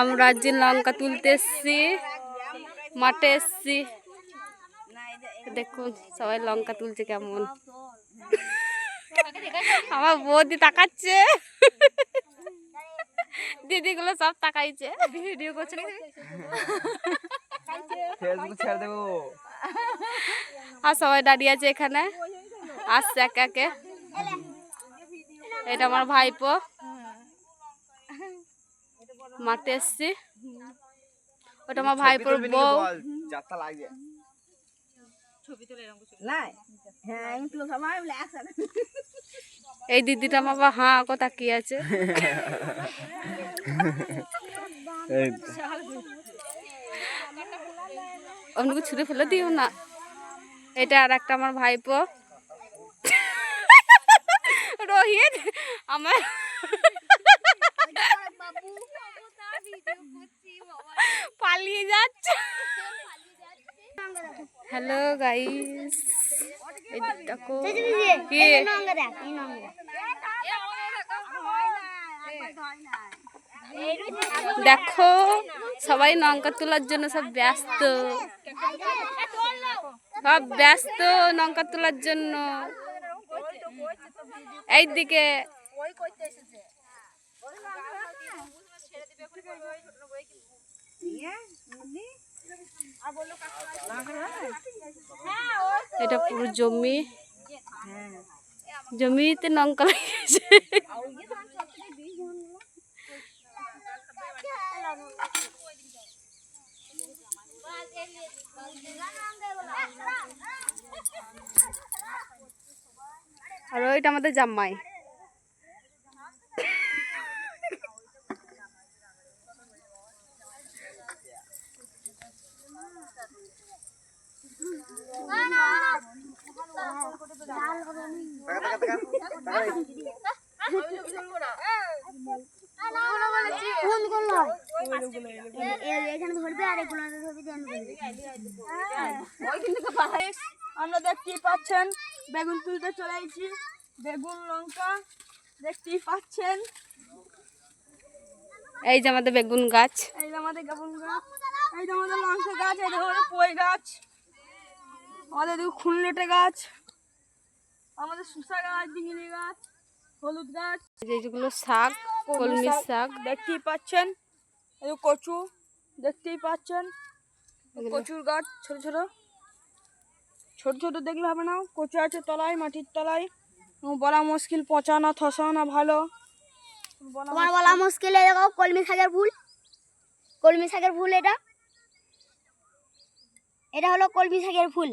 আমরা যে লঙ্কা তুলতে এসছি মাঠে এসছি। দেখুন সবাই লঙ্কা তুলছে কেমন। আমার বৌদি তাকাচ্ছে। দিদিগুলো সব তাকাইছে। ভিডিও করছে। আর সবাই দাঁড়িয়ে আছে এখানে। আসছে একে একে। এটা আমার ভাইপো। মাঠে এসছি। ওটা আমার ভাই ভাইপোর বউ। যাত্রা লাগবে। হ্যাঁ এই দিদিটা আমার বাবা হাঁ কো তাকিয়ে আছে? এই। অন্যকে ছুঁড়ে ফেলে দিও না। এটা আর একটা আমার ভাইপো। রোহিত আমার হ্যালো গাইস দেখো কি? দেখো সবাই লঙ্কা তোলার জন্য সব ব্যস্ত। সব ব্যস্ত লঙ্কা তোলার জন্য। এই দিকে এটা পুরো জমি। জমিতে লঙ্কা লাগিয়েছে। আর ওইটা আমাদের জাম্মাই এখানে ধরবে আর এগুলো ধরবি আমরা দেখতেই পাচ্ছেন বেগুন তুলতে চলে এসেছি বেগুন লঙ্কা দেখতেই পাচ্ছেন এই যে আমাদের বেগুন গাছ। এই যে আমাদের বেগুন গাছ, এই যে আমাদের লঙ্কা গাছ, এই যে আমাদের পই গাছ। আমাদের দেখো খুনলেটে গাছ আমাদের শুষা গাছ ডিঙিলি গাছ হলুদ গাছ। যেগুলো শাক কলমি শাক দেখতেই পাচ্ছেন। কচু দেখতেই পাচ্ছেন। কচুর গাছ ছোট ছোট। ছোট ছোট দেখলে হবে না। কচু আছে তলায় মাটির তলায়। বলা মুশকিল পচা না থসা না ভালো। বলা তোমার বলা মুশকিল এই দেখো কলমি শাকের ভুল কলমি শাকের ভুল এটা। এটা হলো কলমি শাকের ফুল।